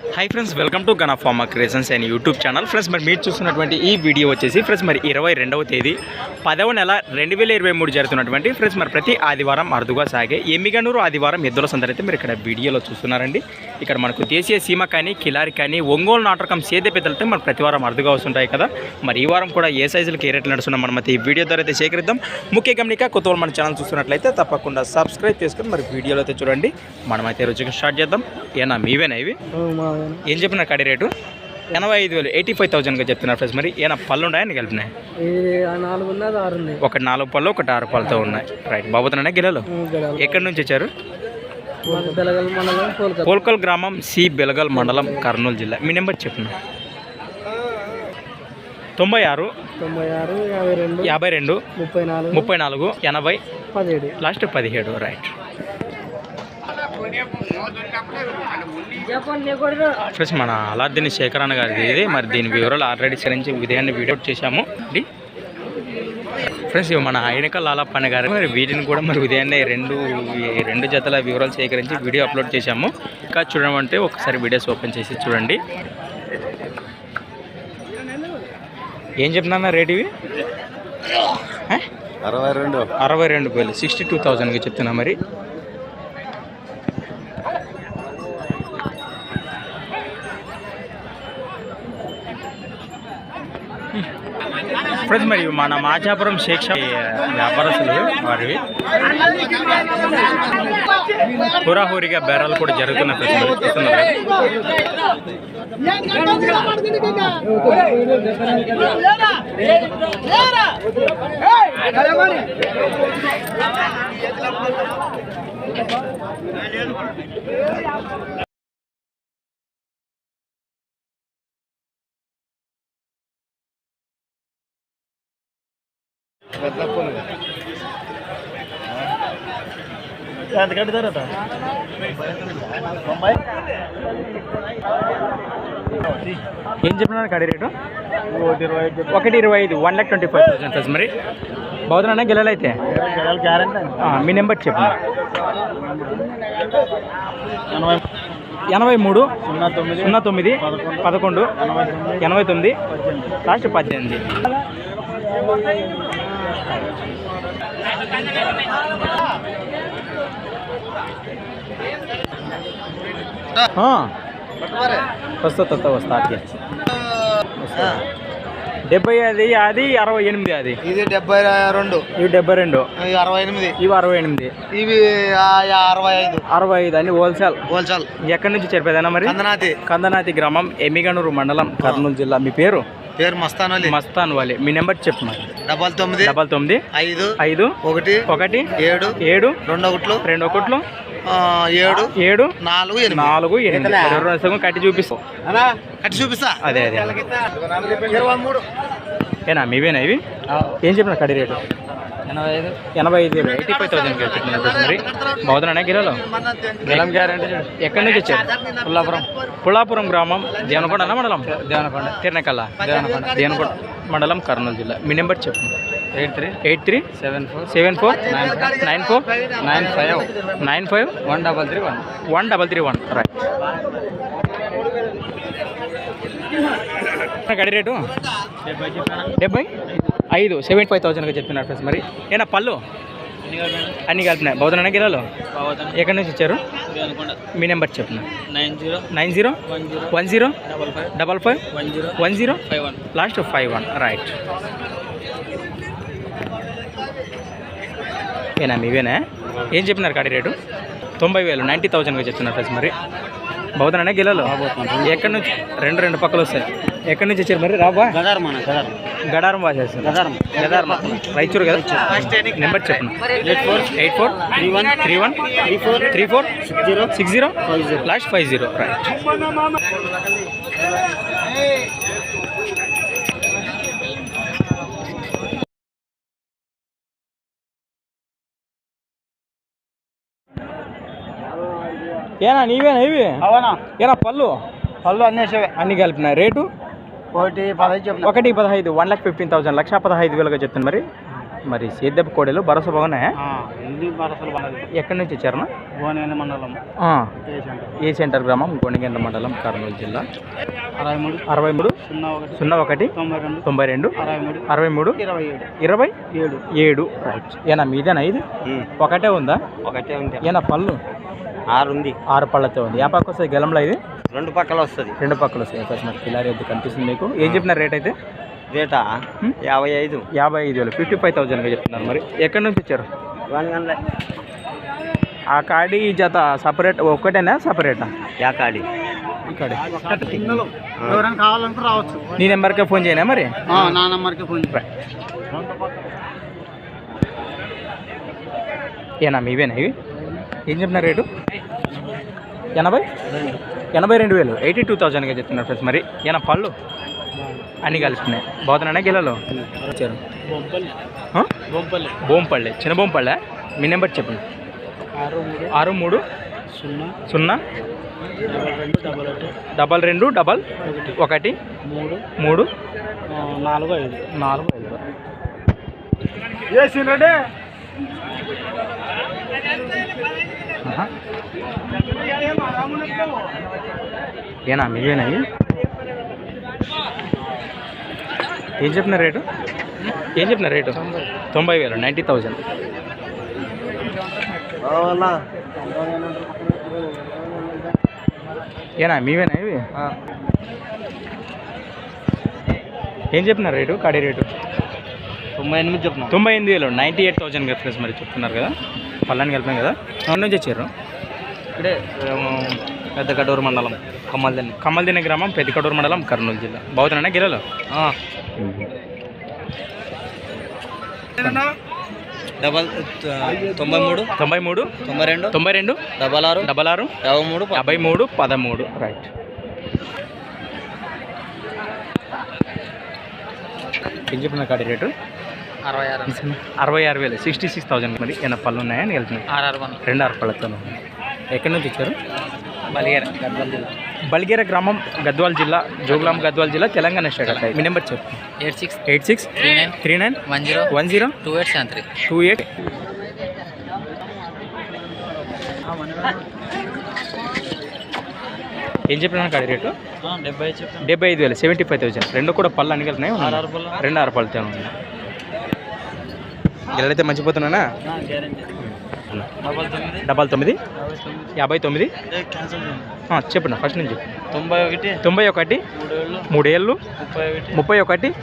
Hi friends welcome to Gana pharma creations and YouTube channel friends మరి మీరు చూస్తున్నటువంటి ఈ వీడియో వచ్చేసి ఫ్రెండ్స్ మరి ఇరవై రెండవ తేదీ పదవ నెల రెండు వేల ఇరవై మూడు జరుగుతున్నటువంటి ఫ్రెండ్స్ మరి ప్రతి ఆదివారం అరుదుగా సాగే ఎమ్మిగనూరు ఆదివారం ఎద్దుల సందడి అయితే మీరు ఇక్కడ వీడియోలో చూస్తున్నారండి. ఇక్కడ మనకు దేశీయ సీమ కానీ కిలారి కానీ ఒంగోలు నాటకం సేదే పెద్దలతో మన ప్రతి వారం అరుదుగా వస్తుంటాయి కదా. మరి ఈ వారం కూడా ఏ సైజులకి ఏ రేట్లు నడుస్తున్నాం మనం అయితే ఈ వీడియో ద్వారా అయితే సేకరిద్దాం. ముఖ్య గమనిక కొత్త మన ఛానల్ చూస్తున్నట్లయితే తప్పకుండా సబ్స్క్రైబ్ చేసుకొని మరి వీడియోలో అయితే చూడండి. మనమైతే రుచిగా స్టార్ట్ చేద్దాం. ఏనా మీవేనా ఇవి? ఏం చెప్పిన కడి రేటు? ఎనభై ఐదు వేలు ఎయిటీ ఫైవ్ థౌసండ్గా చెప్తున్నారు ఫ్రెండ్స్. మరి ఏమైనా పళ్ళు ఉన్నాయని కలిపినాయి? ఇది నాలుగు ఉన్నది ఆరు ఉన్నాయి. ఒకటి నాలుగు పళ్ళు ఒకటి ఆరు పళ్ళతో ఉన్నాయి. రైట్ బాబుతున్నాయి గిల్లలు ఎక్కడి నుంచి వచ్చారు? పోల్కల్ గ్రామం సి బెలగల్ మండలం కర్నూలు జిల్లా. మీ నెంబర్ చెప్పిన? తొంభై ఆరు యాభై రెండు యాభై రెండు ముప్పై నాలుగు ముప్పై నాలుగు ఎనభై పదిహేడు. లాస్ట్ పదిహేడు. రైట్ ఫ్రెండ్స్ మన అలాద్దీన్ శేఖర్ అన్న గారిది ఇది. మరి దీని వివరాలు ఆల్రెడీ సరించి ఉదయాన్నే వీడియో చేశాము. ఇది ఫ్రెండ్స్ ఇవి మన ఆయనక లాలప్పన్న గారు. మరి వీటిని కూడా మరి ఉదయాన్నే రెండు రెండు జతల వివరాలు సేకరించి వీడియో అప్లోడ్ చేశాము. ఇంకా చూడమంటే ఒకసారి వీడియోస్ ఓపెన్ చేసి చూడండి. ఏం చెప్తున్నా రేట్ ఇవి? అరవై రెండు. అరవై రెండు వేలు. సిక్స్టీ టూ థౌజండ్కి చెప్తున్నా మరి. ఫ్రెండ్స్ మరి మన మాచాపురం శేక్ష వ్యాపారస్తులు వారివి హురాహూరిగా బేరాలు కూడా జరుగుతున్నాయి ఫ్రెండ్స్ మరి చూస్తున్నారు. ఎంత ఏం చెప్పినారు కడి రేటు? ఒకటి ఇరవై ఐదు ఒకటి ఇరవై ఐదు one lakh twenty five thousand friends మరి. బాగుతున్నా గ్యారెంటీ ఆ, మీ నెంబర్ చెప్పండి. ఎనభై మూడు సున్నా తొమ్మిది సున్నా తొమ్మిది పదకొండు ఎనభై తొమ్మిది లాస్ట్ పద్దెనిమిది. వస్తా వస్తా వస్తా వస్తా. డెబ్బై అది అది అరవై ఎనిమిది అది ఇది డెబ్బై రెండు ఇవి డెబ్బై రెండు అరవై ఎనిమిది ఇవి అరవై ఎనిమిది ఇవి అరవై ఐదు అరవై ఐదు అన్ని హోల్సేల్ హోల్సేల్ ఎక్కడి నుంచి చెప్పేదన్నా మరి కందనాతి కందనాతి గ్రామం ఎమ్మిగనూరు మండలం కర్నూలు జిల్లా మీ పేరు పేరు మస్తానోలి మస్తాన్ వాలి మీ నెంబర్ చెప్పు మరి. డబల్ తొమ్మిది డబల్ తొమ్మిది ఐదు ఐదు ఒకటి ఒకటి ఏడు ఏడు రెండు ఒకట్లు రెండు ఒకట్లు ఆ, ఏడు ఏడు నాలుగు ఎనిమిది. నాలుగు ఎనిమిది. రెండు రెండు సగం కట్టి చూపిస్తావు కట్టి చూపిస్తా. అదే అదే. ఏనా మీవేనా ఇవి? ఏం చెప్పిన కడి రేటు? ఎనభై ఐదు. ఎనభై ఐదు ఎయిటీ ఫైవ్ థౌసండ్ మరి బాగుతున్నానా గిరాలో. గెలం గ్యారెంటీ ఎక్కడి నుంచి వచ్చారు? పుల్లాపురం. పులాపురం గ్రామం. దేవనకొండ మండలం? దేవనకొండ. తిరణకల్లా దేవనకొండ. దేవనకొండ. మండలం కర్నూలు జిల్లా. మీ నెంబర్ చెప్పు eight three eight three seven four seven four nine four nine five nine five one double three one one double three one. Right గడి రేటు? డెబ్బై? ఐదు. సెవెంటీ ఫైవ్ థౌసండ్గా చెప్తున్నారు ఫ్రెండ్స్ మరి. ఏనా పళ్ళు? అన్నీ కలిపినాయి. బౌద్ధన గిరాలు? ఎక్కడి నుంచి ఇచ్చారు మీ నెంబర్ చెప్పిన? Nine zero? Nine zero one zero? Double five? Double five one. Zero one zero? Five one. Last five one. Right ఏనా మీవేనా ఏం చెప్పినారు కాడి రేటు? తొంభై వేలు నైంటీ థౌజండ్గా చెప్తున్నారు ఫ్రెండ్స్ మరి. బౌద్ధనా గిల్లలు ఎక్కడి నుంచి? రెండు రెండు పక్కలు వస్తాయి. ఎక్కడి నుంచి వచ్చారు మరి? రాబా గడారం వాసేస్తారు గదారం గడారం రైచూరు కదా? నెంబర్ చెప్పండి eight four. Eight four? Three one. Three one? Three four. Three four? Six zero. Six zero? Five zero. Last five zero. Right. ఏనా నీవేనా ఇవి? అవునా? ఏనా పళ్ళు? పళ్ళు అన్నేసేవే అన్ని కలిపిన రేటు? ఒకటి పదహైదు ఒకటి పదహైదు వన్ లాక్ ఫిఫ్టీన్ థౌసండ్ లక్ష పదహైదు వేలుగా చెప్తాను మరి. మరి సేద్దెప్ప కోడలు భరోసా బాగున్నాయా? ఎక్కడి నుంచి భువనగిరి మండలం. ఏ సెంటర్? గ్రామం? గొండగెండ మండలం కర్నూలు జిల్లా. అరవై మూడు. సున్నా ఒకటి. తొంభై రెండు. అరవై మూడు. ఇరవై ఏడు. ఏడు. ఏనా మీదేనా ఇది? ఒకటే ఉందా? ఒకటే ఉంది. ఏనా పళ్ళు? ఆరు ఉంది. ఆరు పళ్ళతో ఉంది. ఏ పక్క వస్తుంది గెలంలో ఇది? రెండు పక్కల వస్తుంది. రెండు పక్కలు వస్తాయి. ఫస్ట్ మరి కిలారీ అయితే కనిపిస్తుంది మీకు. ఏం చెప్పిన రేట్ అయితే? రేటా? యాభై ఐదు. యాభై ఐదు వేలు. ఫిఫ్టీ ఫైవ్ థౌజండ్గా చెప్తున్నారు మరి. ఎక్కడి నుంచి వచ్చారు? ఆ కాడి ఈ జత సపరేట్ ఒక్కటేనా సపరేటా? యాకాడి ఇక్కడ ఎవరైనా కావాలనుకుని రావచ్చు. నీ నెంబర్కే ఫోన్ చేయనా మరి? నా నంబర్కి ఫోన్ ఏనా మీవేనా ఇవి? ఏం చెప్పిన రేటు? ఎనభై? ఎనభై రెండు వేలు. ఎయిటీ టూ థౌజండ్గా చెప్తున్నారు ఫ్రెండ్స్ మరి. ఏనా పళ్ళు? అన్నీ కలిసినాయి. బాగుతున్నాయి గిలలో? వచ్చారు? బొంపల్లి. చిన్న బోంపళ్ళే మీ నెంబర్ చెప్పండి. ఆరు మూడు. సున్నా. సున్నా? డబల్ రెండు డబల్ ఒకటి. మూడు. మూడు? నాలుగు ఐదు. నాలుగు ఐదు. ఆహా. ఏనా మీవేనా? ఏం చెప్పిన రేటు? ఏం చెప్పిన రేటు? తొంభై వేలు నైంటీ థౌజండ్. ఏనా మీవేనా ఇవి? ఏం చెప్పిన రేటు కడి రేటు? తొంభై ఎనిమిది చెప్తున్నా తొంభై ఎనిమిది వేలు. నైంటీ ఎయిట్ థౌసండ్ కదా మరి చెప్తున్నారు కదా. పళ్ళని కలిపాం కదా. అవును నుంచి వచ్చారు? ఇక్కడే పెద్ద కడూరు మండలం కమ్మల్దని కమ్మల్దిన గ్రామం పెద్దకడూరు మండలం కర్నూలు జిల్లా. బాగుతున్నానా గిరలో? డబల్ తొంభై మూడు తొంభై మూడు తొంభై రెండు తొంభై రెండు డబల్ ఆరు డబల్ ఆరు యాభై మూడు యాభై మూడు పదమూడు. రైట్ ఏం చెప్పిన కాడి రేటు? అరవై ఆరు అరవై ఆరు వేలు. సిక్స్టీ సిక్స్ థౌసండ్ మరి ఏమైనా పళ్ళు ఉన్నాయని వెళ్తున్నాయి ఆరు ఆరు వన్ రెండు ఆరు పళ్ళతో ఎక్కడి నుంచి వచ్చారు? బలిగేర గద్వాల జిల్లా. బల్గేర గ్రామం గద్వాల్ జిల్లా జోగులాం గద్వాల్ జిల్లా తెలంగాణ స్టేట్ అట్లా మీ నెంబర్ చెప్పు. Eight six. Eight six. Three nine. Three nine. One zero. One zero. Two eight seven three. Two eight. ఏం చెప్పినా కాడి రేటు? డెబ్బై ఐదు వేలు. సెవెంటీ ఫైవ్ థౌసండ్ రెండు కూడా పళ్ళు అన్ని. రెండు ఆరు పళ్ళతో ఉన్నాయి. గిల్లడైతే మంచిపోతున్నానా డబల్ తొమ్మిది. యాభై తొమ్మిది? చెప్పండి ఫస్ట్ నుంచి. తొంభై ఒకటి. తొంభై ఒకటి మూడేళ్ళు. ముప్పై ఒకటి.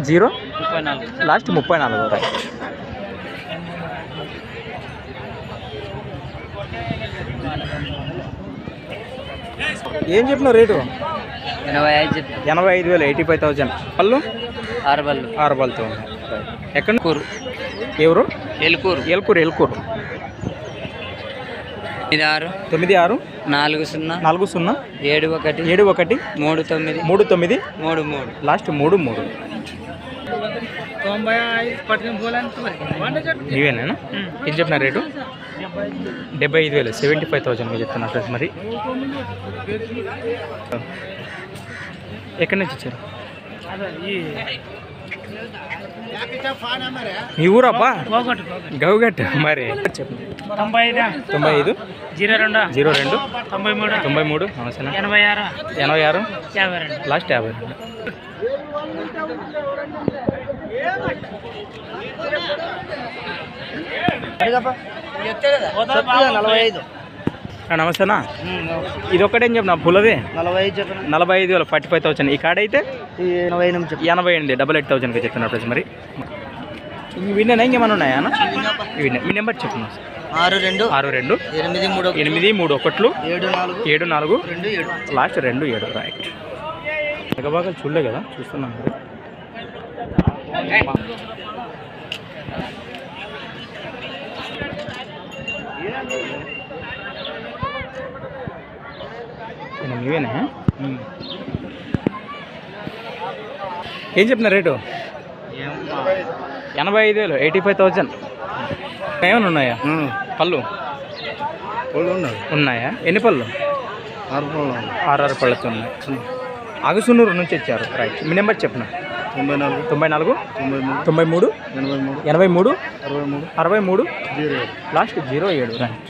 జీరో. లాస్ట్ ముప్పై నాలుగు ఏం చెప్పిన రేటు? ఎనభై ఐదు ఎనభై ఐదు వేలు ఎయిటీ ఫైవ్ థౌజండ్. పళ్ళు? ఆరు బళ్ళు ఆరు ఉన్నాయి ఎక్కడ? కూరు. ఎవరు? ఎలుకూరు ఎల్కూరు ఎల్కూరు ఇది ఆరు. తొమ్మిది ఆరు. నాలుగు సున్నా. నాలుగు సున్నా. ఏడు ఒకటి. ఏడు ఒకటి. మూడు తొమ్మిది. మూడు తొమ్మిది. మూడు మూడు. లాస్ట్ మూడు మూడు. ఇవేనా? ఏం చెప్పిన రేటు? డెబ్బై ఐదు వేలు. సెవెంటీ ఫైవ్ థౌజండ్ మీరు చెప్తున్నారు ఫ్రెండ్స్ మరి. ఎక్కడి నుంచి వచ్చారు? మీ ఊరు అబ్బా గౌగట్ మరి. తొంభై ఐదు తొంభై ఐదు జీరో రెండు. జీరో రెండు. తొంభై మూడు తొంభై మూడు నమస్తే ఎనభై ఆరు ఎనభై ఆరు యాభై రెండు. లాస్ట్ యాభై రెండు నలభై ఐదు. నమస్తేనా? ఇది ఒక్కటేం చెప్పిన? పులది నలభై నలభై ఐదు వేలు ఫార్టీ ఫైవ్ థౌసండ్. ఈ కాడ అయితే? ఎనభై ఎనిమిది చెప్పండి. ఎనభై ఎనిమిది డబల్ ఎయిట్ థౌసండ్కి చెప్తున్నారు ఫ్రెండ్స్ మరి. విన్నా ఇంకేమైనా ఉన్నాయా? విన్నా మీ నెంబర్ చెప్పండి ఆరు రెండు ఆరు రెండు ఎనిమిది మూడు ఎనిమిది మూడు ఒకట్లు ఏడు నాలుగు ఏడు నాలుగు రెండు ఏడు. లాస్ట్ రెండు ఏడు రైట్. మెగబాగాలు చూడలే కదా చూస్తున్నాం మీవేనా ఏం చెప్పిన రేటు? ఎనభై ఐదు వేలు ఎయిటీ ఫైవ్ థౌజండ్. ఏమైనా ఉన్నాయా? పళ్ళు? ఉన్నాయా. ఎన్ని పళ్ళు? ఆరు ఆరు పళ్ళతో ఉన్నాయి. అగసునూరు నుంచి వచ్చారు. రైట్ మీ నెంబర్ చెప్పిన? తొంభై నాలుగు. తొంభై నాలుగు? తొంభై మూడు. తొంభై మూడు? ఎనభై మూడు. ఎనభై మూడు? అరవై మూడు. అరవై మూడు? లాస్ట్ జీరో ఏడు. రైట్